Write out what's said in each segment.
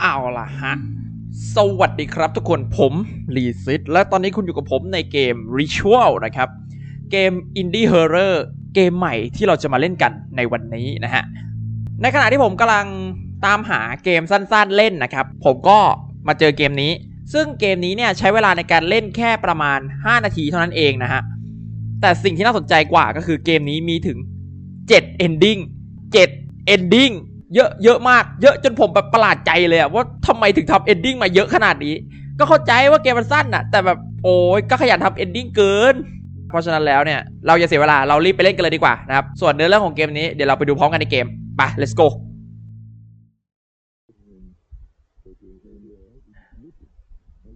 เอาล่ะฮะ สวัสดีครับทุกคนผมลีซิตและตอนนี้คุณอยู่กับผมในเกม Ritual นะครับ เกม Indie Horror เกมใหม่ที่เราจะมาเล่นกันในวันนี้นะฮะ ในขณะที่ผมกำลังตามหาเกมสั้นๆเล่นนะครับ ผมก็มาเจอเกมนี้ ซึ่งเกมนี้เนี่ยใช้เวลาในการเล่นแค่ประมาณ 5 นาทีเท่านั้นเองนะฮะ แต่สิ่งที่น่าสนใจกว่าก็คือเกมนี้มีถึง 7 ending 7 ending เยอะเยอะมาก เยอะจนผมแบบประหลาดใจเลยอะว่าทำไมถึงทำ ending มาเยอะขนาดนี้ ก็เข้าใจว่าเกมมันสั้นอะแต่แบบโอ้ยก็ขยันทำ ending เกิน เพราะฉะนั้นแล้วเนี่ยเราอย่าเสียเวลาเรารีบไปเล่นกันเลยดีกว่านะครับ ส่วนเนื้อเรื่องของเกมนี้เดี๋ยวเราไปดูพร้อมกันในเกม ไป let's go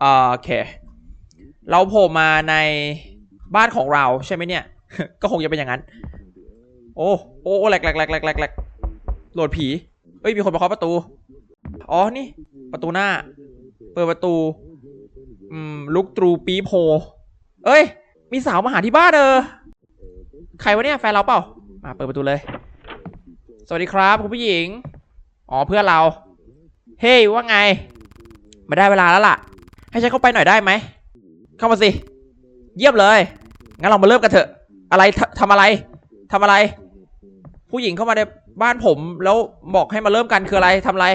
อ่าโอเค เราโผล่มาในบ้านของเราใช่ไหมเนี่ย ก็คงจะเป็นอย่างนั้น โอ้ โอ้แหลกแหลกแหลกแหลกแหลกโหลดผี เอ้ยมีคนมาเคาะประตู อ๋อนี่ ประตูหน้า เปิดประตู อืม ลุกตรูปีโพเอ้ย มีสาวมาหาที่บ้านเออใครวะเนี่ยแฟนเราเปล่า มาเปิดประตูเลย สวัสดีครับคุณผู้หญิง อ๋อเพื่อนเรา เฮ้ยว่าไงมาได้เวลาแล้วล่ะ ให้ฉันเข้าไปหน่อยได้ไหม เข้ามาสิ เยี่ยมเลย งั้นเรามาเริ่มกันเถอะ อะไรททำอะไรทำอะไร ผู้หญิงเข้ามาในบ้านผมแล้วบอกให้มาเริ่มกันคืออะไรทำอะไร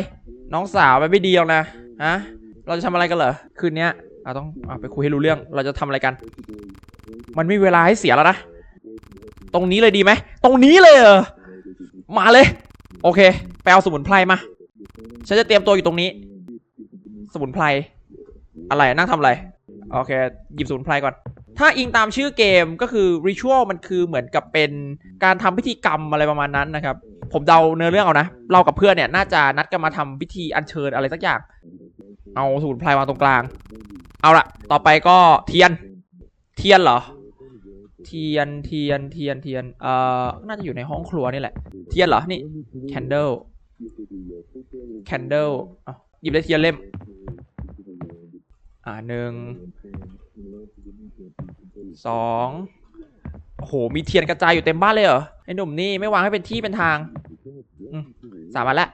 น้องสาวมันไม่ดีหรอกนะฮะเราจะทำอะไรกันเหรอคืนนี้ยเราต้องอาไปคุยให้รู้เรื่อง เราจะทำอะไรกัน มันไม่มีเวลาให้เสียแล้วนะตรงนี้เลยดีไหมตรงนี้เลยเหรอมาเลย โอเคไปเอาสมุนไพรมาฉันจะเตรียมตัวอยู่ตรงนี้ สมุนไพรอะไรนั่งทำอะไร โอเค หยิบสมุนไพรก่อน ถ้าอิงตามชื่อเกมก็คือ ritual มันคือเหมือนกับเป็นการทำพิธีกรรมอะไรประมาณนั้นนะครับ ผมเดาเนื้อเรื่องเอานะ เรากับเพื่อนเนี่ยน่าจะนัดกันมาทำพิธีอัญเชิญอะไรสักอย่าง เอาสมุนไพรวางตรงกลาง เอาละต่อไปก็เทียน เทียนเหรอ เทียน เทียน เทียน เทียน เอ่อ น่าจะอยู่ในห้องครัวนี่แหละ เทียนเหรอ นี่ candle candle อะหยิบได้เทียนเล่ม อ่าหนึ่ง สองโอ้โห มีเทียนกระจายอยู่เต็มบ้านเลยเหรอ ไอ้หนุ่มนี่ไม่วางให้เป็นที่เป็นทางสามอันละ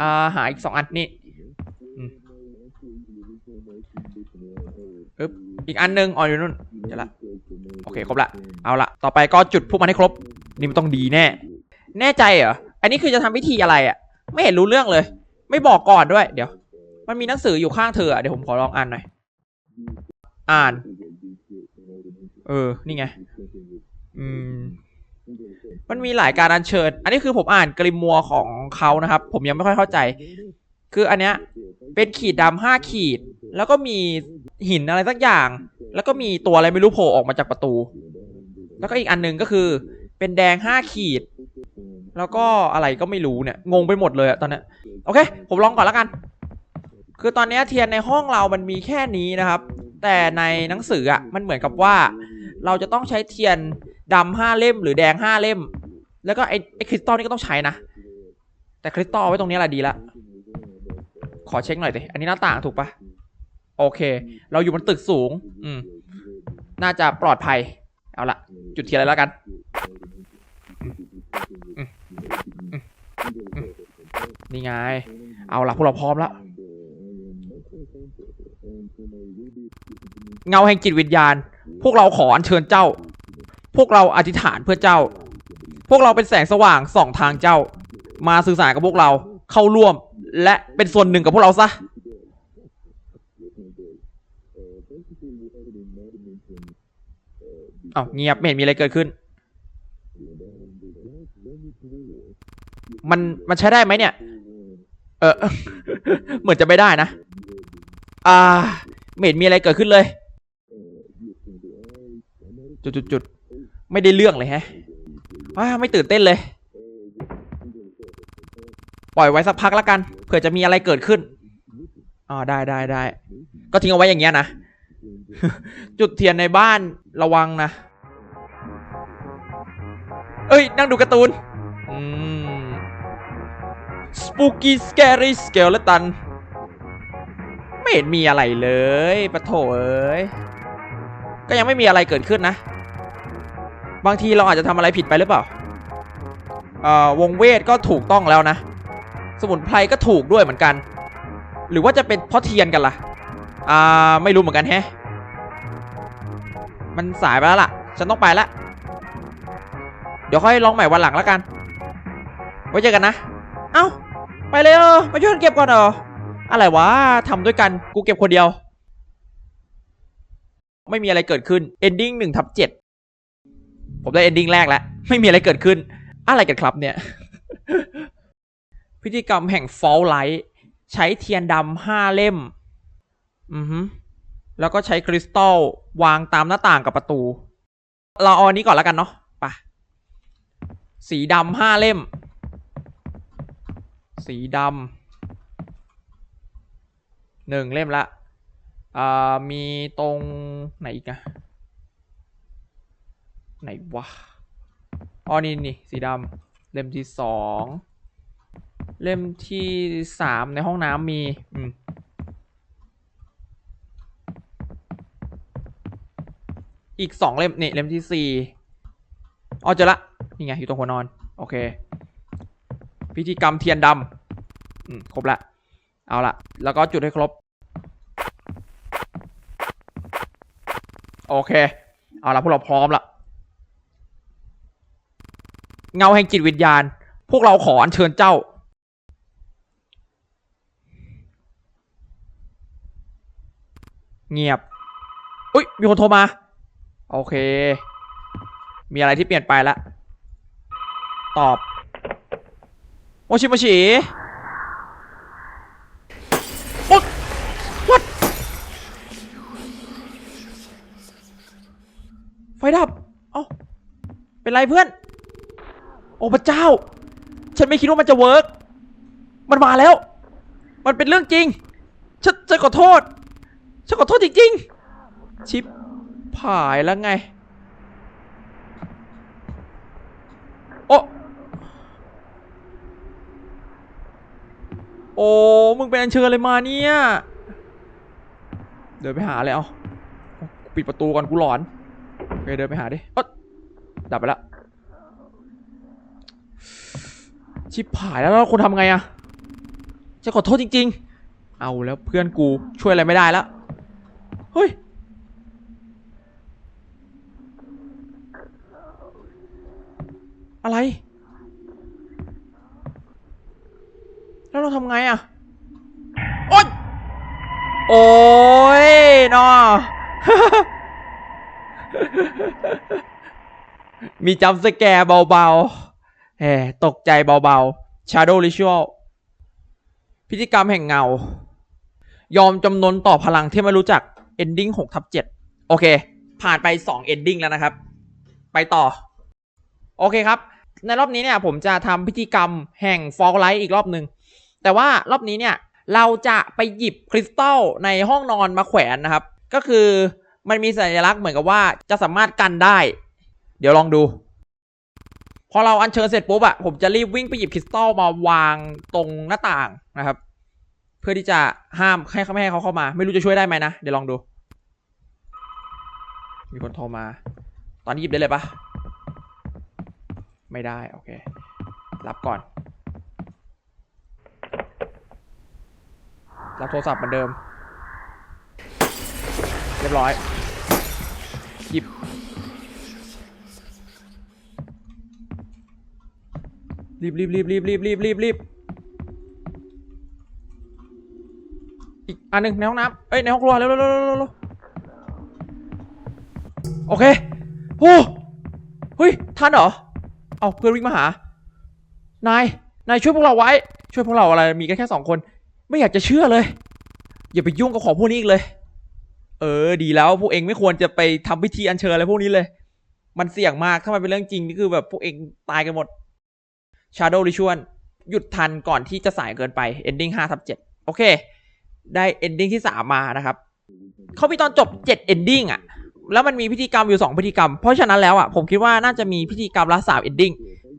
อ่าหาอีกสองอันนี่อืมอึ๊บอีกอันหนึ่งอ๋ออยู่นู่นเดี๋ยวละ โอเค ครบละ เอาละ ต่อไปก็จุดพวกมันให้ครบ นี่มันต้องดีแน่ แน่ใจเหรอ อันนี้คือจะทำพิธีอะไรอะ่ะ ไม่เห็นรู้เรื่องเลย ไม่บอกก่อนด้วย เดี๋ยว มันมีหนังสืออยู่ข้างเธออะเดี๋ยวผมขอลองอ่านหน่อย อ่าน เออ นี่ไง อืม มันมีหลายการอัญเชิญ อันนี้คือผมอ่านกริมมัวของเขานะครับ ผมยังไม่ค่อยเข้าใจ คืออันเนี้ย เป็นขีดดำห้าขีด แล้วก็มีหินอะไรสักอย่าง แล้วก็มีตัวอะไรไม่รู้โผล่ออกมาจากประตู แล้วก็อีกอันหนึงก็คือ เป็นแดงห้าขีด แล้วก็อะไรก็ไม่รู้เนี่ย งงไปหมดเลยอะตอนเนี้ยโอเค ผมลองก่อนแล้วกัน คือตอนเนี้ยเทียนในห้องเรามันมีแค่นี้นะครับแต่ในหนังสืออะมันเหมือนกับว่า เราจะต้องใช้เทียนดำห้าเล่มหรือแดงห้าเล่ม แล้วก็ไอ้ไอ้คริสตัลนี่ก็ต้องใช้นะ แต่คริสตัลไว้ตรงนี้แหละดีละ ขอเช็คหน่อยสิอันนี้หน้าต่างถูกปะโอเค เราอยู่บนตึกสูง อืม น่าจะปลอดภัย เอาละจุดเทียนเลยแล้วกัน นี่ไง เอาละพวกเราพร้อมแล้ว เงาแห่งจิตวิญญาณ พวกเราขออัญเชิญเจ้า พวกเราอธิษฐานเพื่อเจ้า พวกเราเป็นแสงสว่างส่องทางเจ้า มาสื่อสารกับพวกเราเข้าร่วม และเป็นส่วนหนึ่งกับพวกเราซะเอาเงียบไม่เห็นมีอะไรเกิดขึ้น มันมันใช้ได้ไหมเนี่ย เออ เหมือนจะไม่ได้นะ อ่า ไม่เห็นมีอะไรเกิดขึ้นเลย จุดจุดจุดไม่ได้เรื่องเลยฮะอ้าไม่ตื่นเต้นเลย ปล่อยไว้สักพักแล้วกัน เผื่อจะมีอะไรเกิดขึ้นอ๋อได้ได้ได้ ก็ทิ้งเอาไว้อย่างเงี้ยนะ จุดเทียนในบ้านระวังนะ เอ้ย นั่งดูการ์ตูน อืม spooky scary skeleton ไม่เห็นมีอะไรเลยปะโถเอ้ย ก็ยังไม่มีอะไรเกิดขึ้นนะ บางทีเราอาจจะทำอะไรผิดไปหรือเปล่า วงเวทก็ถูกต้องแล้วนะ สมุนไพรก็ถูกด้วยเหมือนกัน หรือว่าจะเป็นเพ่อเทียนกันล่ะ อ่า ไม่รู้เหมือนกันแฮะ มันสายไปแล้วล่ะ ฉันต้องไปละ เดี๋ยวค่อยลองใหม่วันหลังแล้วกัน ไว้เจอกันนะ เอ้า ไปเลยเออมาช่วยกันเก็บก่อนเหรออะไรวะทำด้วยกัน กูเก็บคนเดียว ไม่มีอะไรเกิดขึ้น ending หนึ่งทับเจ็ดผมได้ ending แรกแล้ว ไม่มีอะไรเกิดขึ้น อะไรกันครับเนี่ย พิธีกรรมแห่ง fall light ใช้เทียนดำห้าเล่ม อือฮึแล้วก็ใช้คริสตัลวางตามหน้าต่างกับประตู เราเอาอันนี้ก่อนแล้วกันเนาะไปะสีดำห้าเล่ม สีดำหนึ่งเล่มละ อ่ามีตรงไหนอีกอะไหนวะอ๋อนี่นี่สีดำเล่มที่สองเล่มที่สามในห้องน้ำมีอืมอีกสองเล่มนี่เล่มที่สี่อ๋อเจอละนี่ไงอยู่ตรงหัวนอน โอเค พิธีกรรมเทียนดำอืมครบละ เอาละแล้วก็จุดให้ครบ โอเค เอาละพวกเราพร้อมละเงาแห่งจิตวิญญาณ พวกเราขออัญเชิญเจ้า เงียบ อุ้ยมีคนโทรมา โอเค มีอะไรที่เปลี่ยนไปละ ตอบ โมชิโมชิโอ๊ย what ไฟดับ เอ้า เป็น ไรเพื่อน โอ้พระเจ้า ฉันไม่คิดว่ามันจะเวิร์กมันมาแล้ว มันเป็นเรื่องจริง ฉันฉันขอโทษ ฉันขอโทษจริงๆ ชิปผายแล้วไง โอ้โอ้ มึงเป็นอันเชิญอะไรมาเนี่ย เดินไปหาเลยเอา ปิดประตูก่อนกูหลอน โอเค เดินไปหาดิอ๊ะ ดับไปแล้ว ชิบหายแล้วแล้วคนทำไงอะจะขอโทษจริง ๆ เอาแล้วเพื่อนกูช่วยอะไรไม่ได้แล้ว เฮ้ย อะไร แล้วเราทำไงอะโอ๊ยโอ้ยนอ มีจัมสแกร์เบาๆแหมตกใจเบาๆ Shadow Ritual พิธีกรรมแห่งเงา ยอมจำนนต่อพลังที่ไม่รู้จัก Ending 6ทับ7โอเค ผ่านไป 2 Ending แล้วนะครับ ไปต่อ โอเคครับ ในรอบนี้เนี่ยผมจะทำพิธีกรรมแห่ง Fall Light อีกรอบหนึ่ง แต่ว่ารอบนี้เนี่ยเราจะไปหยิบคริสตัลในห้องนอนมาแขวนนะครับ ก็คือมันมีสัญลักษณ์เหมือนกับว่าจะสามารถกันได้ ดี๋ยวลองดู พอเราอัญเชิญเสร็จปุ๊บอะผมจะรีบวิ่งไปหยิบคริสตัลมาวางตรงหน้าต่างนะครับ เพื่อที่จะห้ามให้เขาไม่ให้เขาเข้ามา ไม่รู้จะช่วยได้ไหมนะ เดี๋ยวลองดู มีคนโทรมา ตอนนี้หยิบได้เลยปะไม่ได้โอเค รับก่อน รับโทรศัพท์เหมือนเดิม เรียบร้อยหยิบ รีบรีบรีบรีบรีบรีบรีบรีบอีกอันหนึ่งในห้องน้ำเอ้ยในห้องครัวเร็วเร็วเร็วเร็วโอเคโอ้เฮ้ยทันเหรอเอาเพื่อนวิ่งมาหานายนายช่วยพวกเราไว้ ช่วยพวกเราอะไรมีกันแค่สองคน ไม่อยากจะเชื่อเลย อย่าไปยุ่งกับของพวกนี้อีกเลย เออ ดีแล้วพวกเองไม่ควรจะไปทำพิธีอัญเชิญอะไรพวกนี้เลย มันเสี่ยงมากถ้ามันเป็นเรื่องจริงนี่คือแบบพวกเองตายกันหมด Shadow Ritual หยุดทันก่อนที่จะสายเกินไป Ending 5ทับ7โอเค ได้ Ending ที่3มมานะครับเขามีตอนจบ7 Ending อะแล้วมันมีพิธีกรรมอยู่2พิธีกรรม เพราะฉะนั้นแล้วอะผมคิดว่าน่าจะมีพิธีกรรมละ3 Ending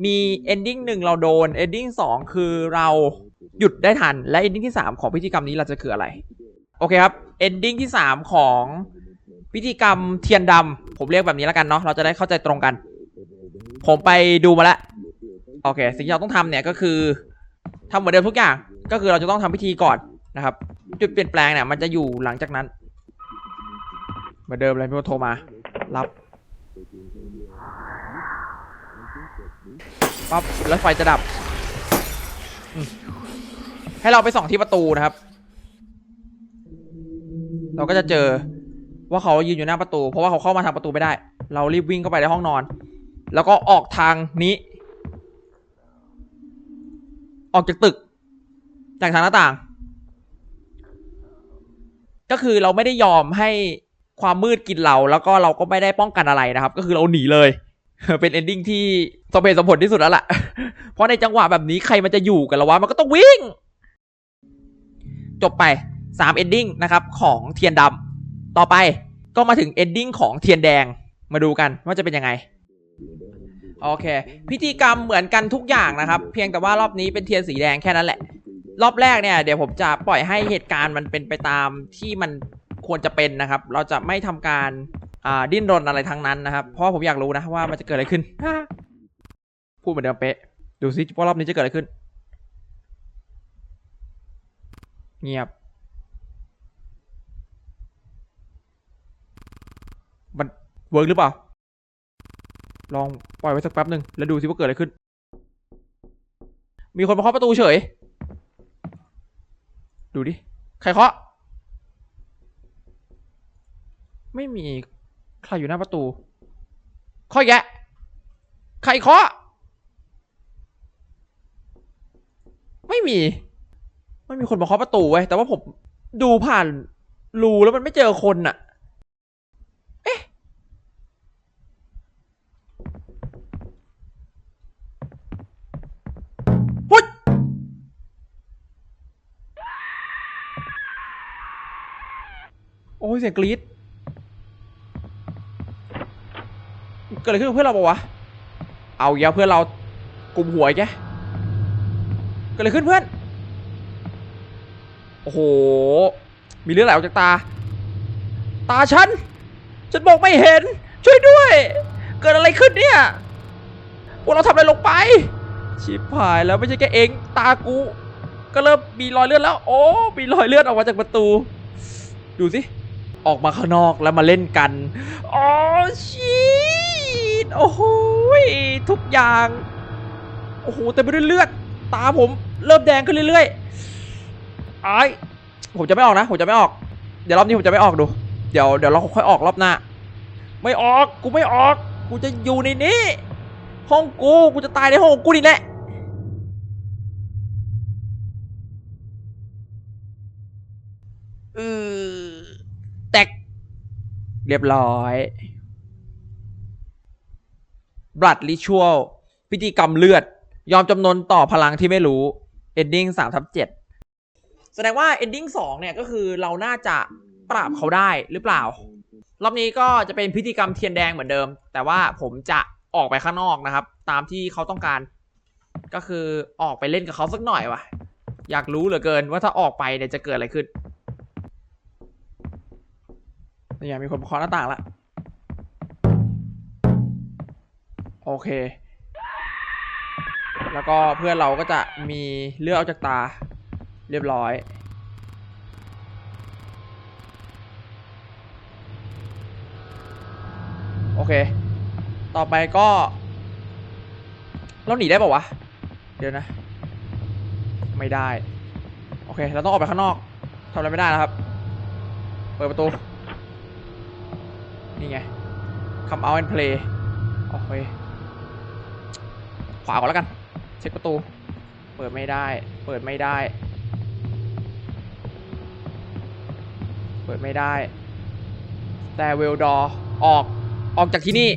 มี Ending 1เราโดน Ending 2คือเราหยุดได้ทัน และ Ending ที่3ของพิธีกรรมนี้เราจะคืออะไร โอเคครับ Ending ที่3ของพิธีกรรมเทียนดำผมเรียกแบบนี้แล้วกันเนาะเราจะได้เข้าใจตรงกัน ผมไปดูมาแล้ว โอเค สิ่งที่เราต้องทำเนี่ยก็คือทำเหมือนเดิมทุกอย่าง ก็คือเราจะต้องทำพิธีก่อนนะครับ จุดเปลี่ยนแปลงเนี่ยมันจะอยู่หลังจากนั้น เหมาเดิมเลยพี่โทรมา รับปั๊บแล้วไฟจะดับ ให้เราไปส่องที่ประตูนะครับ เราก็จะเจอว่าเขายืนอยู่หน้าประตู เพราะว่าเขาเข้ามาทางประตูไม่ได้ เรารีบวิ่งเข้าไปในห้องนอน แล้วก็ออกทางนี้ ออกจากตึก จากทางหน้าต่าง ก็คือเราไม่ได้ยอมให้ความมืดกินเรา แล้วก็เราก็ไม่ได้ป้องกันอะไรนะครับ ก็คือเราหนีเลย เป็นเอนดิ้งที่สมเหตุสมผลที่สุดแล้วล่ะ เพราะในจังหวะแบบนี้ใครมันจะอยู่กันละวะมันก็ต้องวิ่ง จบไป3 ending นะครับ ของเทียนดำต่อไปก็มาถึง ending ของเทียนแดงมาดูกันว่าจะเป็นยังไง โอเค พิธีกรรมเหมือนกันทุกอย่างนะครับ เพียงแต่ว่ารอบนี้เป็นเทียนสีแดงแค่นั้นแหละ รอบแรกเนี่ยเดี๋ยวผมจะปล่อยให้เหตุการณ์มันเป็นไปตามที่มันควรจะเป็นนะครับ เราจะไม่ทำการอ่าดิ้นรนอะไรทั้งนั้นนะครับเพราะผมอยากรู้นะว่ามันจะเกิดอะไรขึ้นพูดเหมือนเดิมเป๊ะดูซิว่ารอบนี้จะเกิดอะไรขึ้น เงียบ มันเวิร์กหรือเปล่า ลองปล่อยไว้สักแป๊บหนึ่งแล้วดูซิว่าเกิดอะไรขึ้น มีคนมาเคาะประตูเฉย ดูดิ ใครเคาะ ไม่มีใครอยู่หน้าประตูเคาะแยะ ใครเคาะ ไม่มี ไม่มีคนมาเคาะประตูไว้ แต่ว่าผมดูผ่านรูแล้วมันไม่เจอคนน่ะ อ้ยเสียงกรี๊ดเกิดอะไรขึ้นเพื่อนเราปะวะ เอาอย่าเพื่อนเรากลุ่มหัวแกเกิดอะไรขึ้นเพื่อน โอ้โห มีเลือดไหลออกจากตา ตาฉัน ฉันมองไม่เห็น ช่วยด้วย เกิดอะไรขึ้นเนี่ย พวกเราทำอะไรลงไป ชิบหายแล้วไม่ใช่แค่เอง ตากู ก็เริ่มมีรอยเลือดแล้ว โอ้ มีรอยเลือดออกมาจากประตู ดูสิ ออกมาข้างนอกแล้วมาเล่นกันอ๋อชีตโอ้โหยทุกอย่างโอ้โหเต็มไปด้วยเลือด ตาผมเริ่มแดงขึ้นเรื่อยๆไอ้ผมจะไม่ออกนะ ผมจะไม่ออก เดี๋ยวรอบนี้ผมจะไม่ออกดู เดี๋ยวเดี๋ยวเราค่อยออกรอบหน้า ไม่ออก กูไม่ออก กูจะอยู่ในนี้ ห้องกู กูจะตายในห้องกูนี่แหละ เออแตก เรียบร้อยบลัดริชวลพิธีกรรมเลือด ยอมจำนนต่อพลังที่ไม่รู้ ending สามทับเจ็ดแสดงว่า ending สองเนี่ยก็คือเราน่าจะปราบเขาได้หรือเปล่า รอบนี้ก็จะเป็นพิธีกรรมเทียนแดงเหมือนเดิม แต่ว่าผมจะออกไปข้างนอกนะครับ ตามที่เขาต้องการ ก็คือออกไปเล่นกับเขาสักหน่อยวะอยากรู้เหลือเกินว่าถ้าออกไปเนี่ยจะเกิดอะไรขึ้น นี่ไงมีคนเคาะหน้าต่างละโอเค แล้วก็เพื่อนเราก็จะมีเลือดออกจากตาเรียบร้อย โอเค ต่อไปก็ เราหนีได้ป่าวะ เดี๋ยวนะ ไม่ได้ โอเค เราต้องออกไปข้างนอกทำอะไรไม่ได้แล้วครับ เปิดประตู นี่ไง come out and play โอเคขวาก่อนแล้วกัน เช็คประตู เปิดไม่ได้ เปิดไม่ได้ เปิดไม่ได้ แต่เวลดอออก ออกจากที่นี่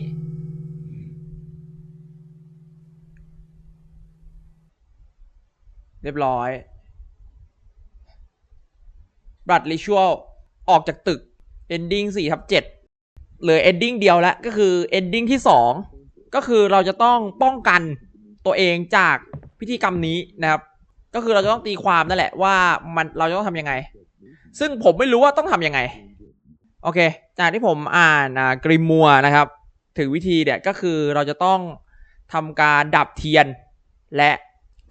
เรียบร้อยบลัดริชวลออกจากตึก ending 4ทับ7 เหลือ ending เดียวแล้วก็คือ ending ที่2ก็คือเราจะต้องป้องกันตัวเองจากพิธีกรรมนี้นะครับ ก็คือเราจะต้องตีความนั่นแหละว่ามันเราจะต้องทำยังไง ซึ่งผมไม่รู้ว่าต้องทำยังไง โอเค จากที่ผมอ่านกริมมัวนะครับ ถึงวิธีเนี่ยก็คือเราจะต้องทำการดับเทียน และ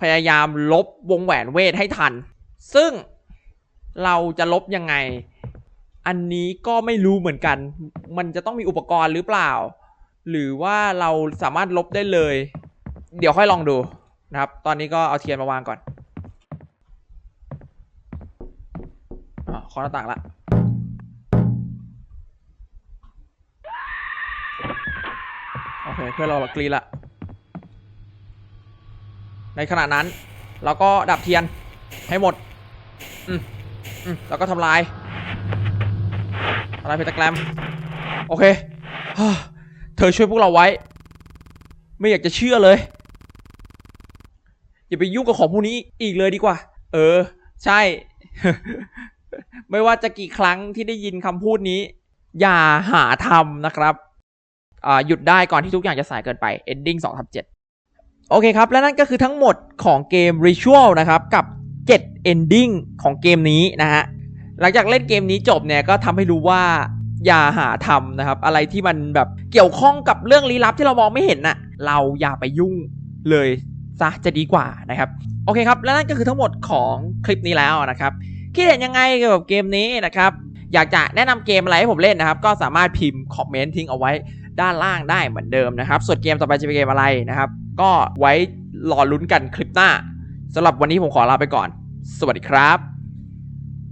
พยายามลบวงแหวนเวทให้ทัน ซึ่งเราจะลบยังไง อันนี้ก็ไม่รู้เหมือนกัน มันจะต้องมีอุปกรณ์หรือเปล่า หรือว่าเราสามารถลบได้เลย เดี๋ยวค่อยลองดูนะครับ ตอนนี้ก็เอาเทียนมาวางก่อนอขอหน้าต่างละโอเคเพื่อเรากรีดละ ในขณะนั้น เราก็ดับเทียนให้หมด อืมอืมแล้วก็ทำลาย ทำลายเพตาแกรมโอเค เธอช่วยพวกเราไว้ ไม่อยากจะเชื่อเลย อย่าไปยุ่งกับของพวกนี้อีกเลยดีกว่า เออ ใช่ ไม่ว่าจะกี่ครั้งที่ได้ยินคำพูดนี้ อย่าหาทำนะครับหยุดได้ก่อนที่ทุกอย่างจะสายเกินไป ending 2ทับ7โอเคครับ และนั่นก็คือทั้งหมดของเกม Ritual นะครับ กับ 7 ending ของเกมนี้นะฮะ หลังจากเล่นเกมนี้จบเนี่ยก็ทำให้รู้ว่าอย่าหาทำนะครับ อะไรที่มันแบบเกี่ยวข้องกับเรื่องลี้ลับที่เรามองไม่เห็นน่ะ เราอย่าไปยุ่งเลยซะจะดีกว่านะครับ โอเคครับ และนั่นก็คือทั้งหมดของคลิปนี้แล้วนะครับ คิดเห็นยังไงเกี่ยวกับเกมนี้นะครับ อยากจะแนะนำเกมอะไรให้ผมเล่นนะครับ ก็สามารถพิมพ์คอมเมนต์ทิ้งเอาไว้ด้านล่างได้เหมือนเดิมนะครับ ส่วนเกมต่อไปจะเป็นเกมอะไรนะครับ ก็ไว้รอลุ้นกันคลิปหน้าสำหรับวันนี้ผมขอลาไปก่อน สวัสดีครับ